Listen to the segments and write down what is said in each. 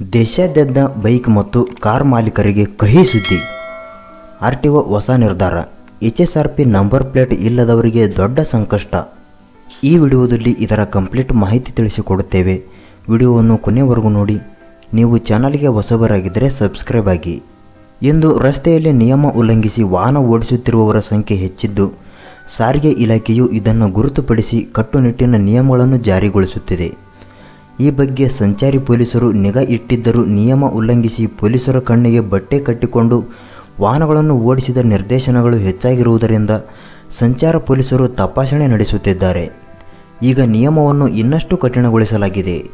ದೇಶಾದ್ಯಂತ ಬೈಕ್ ಮತ್ತು ಕಾರ್ ಮಾಲೀಕರಿಗೆ ಕಹಿ ಸುದ್ದಿ. ಆರ್ ಟಿ ಒ ಹೊಸ ನಿರ್ಧಾರ. H S R P number plate ಇಲ್ಲದವರಿಗೆ ದೊಡ್ಡ ಸಂಕಷ್ಟ. ಈ ವಿಡಿಯೋದಲ್ಲಿ ಇದರ ಕಂಪ್ಲೀಟ್ ಮಾಹಿತಿ ತಿಳಿಸಿಕೊಡುತ್ತೇವೆ. ವಿಡಿಯೋವನ್ನು ಕೊನೆವರೆಗೂ ನೋಡಿ. ನೀವು ಚಾನಲ್ಗೆ ಹೊಸಬರಾಗಿದ್ದರೆ ಸಬ್ಸ್ಕ್ರೈಬ್ ಆಗಿ. ಇಂದು ರಸ್ತೆಯಲ್ಲಿ ನಿಯಮ ಉಲ್ಲಂಘಿಸಿ ವಾಹನ ಓಡಿಸುತ್ತಿರುವವರ ಸಂಖ್ಯೆ ಹೆಚ್ಚಿದ್ದು, ಸಾರಿಗೆ ಇಲಾಖೆಯು ಇದನ್ನು ಗುರುತುಪಡಿಸಿ ಕಟ್ಟುನಿಟ್ಟಿನ ನಿಯಮಗಳನ್ನು ಜಾರಿಗೊಳಿಸುತ್ತಿದೆ. ಈ ಬಗ್ಗೆ ಸಂಚಾರಿ ಪೊಲೀಸರು ನಿಗಾ ಇಟ್ಟಿದ್ದರೂ ನಿಯಮ ಉಲ್ಲಂಘಿಸಿ ಪೊಲೀಸರ ಕಣ್ಣಿಗೆ ಬಟ್ಟೆ ಕಟ್ಟಿಕೊಂಡು ವಾಹನಗಳನ್ನು ಓಡಿಸಿದ ನಿರ್ದೇಶನಗಳು ಹೆಚ್ಚಾಗಿರುವುದರಿಂದ ಸಂಚಾರ ಪೊಲೀಸರು ತಪಾಸಣೆ ನಡೆಸುತ್ತಿದ್ದಾರೆ. ಈಗ ನಿಯಮವನ್ನು ಇನ್ನಷ್ಟು ಕಠಿಣಗೊಳಿಸಲಾಗಿದೆ.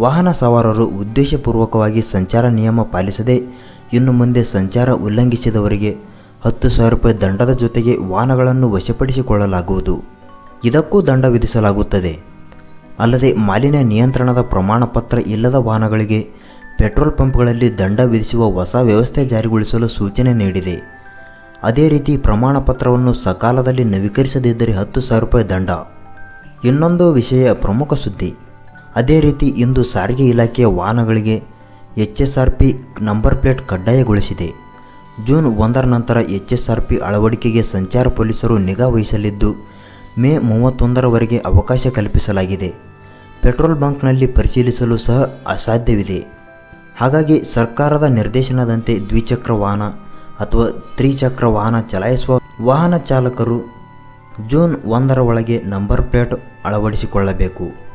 ವಾಹನ ಸವಾರರು ಉದ್ದೇಶಪೂರ್ವಕವಾಗಿ ಸಂಚಾರ ನಿಯಮ ಪಾಲಿಸದೆ ಇನ್ನು ಮುಂದೆ ಸಂಚಾರ ಉಲ್ಲಂಘಿಸಿದವರಿಗೆ ಹತ್ತು ಸಾವಿರ ರೂಪಾಯಿ ದಂಡದ ಜೊತೆಗೆ ವಾಹನಗಳನ್ನು ವಶಪಡಿಸಿಕೊಳ್ಳಲಾಗುವುದು. ಇದಕ್ಕೂ ದಂಡ ವಿಧಿಸಲಾಗುತ್ತದೆ. ಅಲ್ಲದೆ ಮಾಲಿನ್ಯ ನಿಯಂತ್ರಣದ ಪ್ರಮಾಣ ಪತ್ರ ಇಲ್ಲದ ವಾಹನಗಳಿಗೆ ಪೆಟ್ರೋಲ್ ಪಂಪ್ಗಳಲ್ಲಿ ದಂಡ ವಿಧಿಸುವ ಹೊಸ ವ್ಯವಸ್ಥೆ ಜಾರಿಗೊಳಿಸಲು ಸೂಚನೆ ನೀಡಿದೆ. ಅದೇ ರೀತಿ ಪ್ರಮಾಣ ಪತ್ರವನ್ನು ಸಕಾಲದಲ್ಲಿ ನವೀಕರಿಸದಿದ್ದರೆ ಹತ್ತು ಸಾವಿರ ರೂಪಾಯಿ ದಂಡ. ಇನ್ನೊಂದು ವಿಷಯ ಪ್ರಮುಖ ಸುದ್ದಿ. ಅದೇ ರೀತಿ ಇಂದು ಸಾರಿಗೆ ಇಲಾಖೆಯ ವಾಹನಗಳಿಗೆ H S R P number plate ಕಡ್ಡಾಯಗೊಳಿಸಿದೆ. June ಒಂದರ ನಂತರ ಎಚ್ ಎಸ್ ಆರ್ ಪಿ ಅಳವಡಿಕೆಗೆ ಸಂಚಾರ ಪೊಲೀಸರು ನಿಗಾ ವಹಿಸಲಿದ್ದು, ಮೇ ಮೂವತ್ತೊಂದರವರೆಗೆ ಅವಕಾಶ ಕಲ್ಪಿಸಲಾಗಿದೆ. ಪೆಟ್ರೋಲ್ ಬಂಕ್ನಲ್ಲಿ ಪರಿಶೀಲಿಸಲು ಸಹ ಅಸಾಧ್ಯವಿದೆ. ಹಾಗಾಗಿ ಸರ್ಕಾರದ ನಿರ್ದೇಶನದಂತೆ ದ್ವಿಚಕ್ರ ವಾಹನ ಅಥವಾ ತ್ರಿಚಕ್ರ ವಾಹನ ಚಲಾಯಿಸುವ ವಾಹನ ಚಾಲಕರು ಜೂನ್ ಒಂದರ ಒಳಗೆ ನಂಬರ್ ಪ್ಲೇಟ್ ಅಳವಡಿಸಿಕೊಳ್ಳಬೇಕು.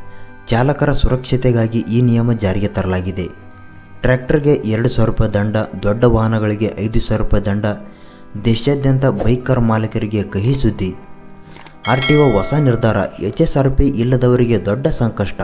ಚಾಲಕರ ಸುರಕ್ಷತೆಗಾಗಿ ಈ ನಿಯಮ ಜಾರಿಗೆ ತರಲಾಗಿದೆ. ಟ್ರ್ಯಾಕ್ಟರ್ಗೆ ಎರಡು ಸಾವಿರ ರೂಪಾಯಿ ದಂಡ, ದೊಡ್ಡ ವಾಹನಗಳಿಗೆ ಐದು ಸಾವಿರ ರೂಪಾಯಿ ದಂಡ, ದೇಶಾದ್ಯಂತ ಬೈಕರ್ ಕಾರ್ ಮಾಲೀಕರಿಗೆ ಕಹಿ ಸುದ್ದಿ. ಆರ್ ಟಿ ಒ ಹೊಸ ನಿರ್ಧಾರ ಎಚ್ ಇಲ್ಲದವರಿಗೆ ದೊಡ್ಡ ಸಂಕಷ್ಟ.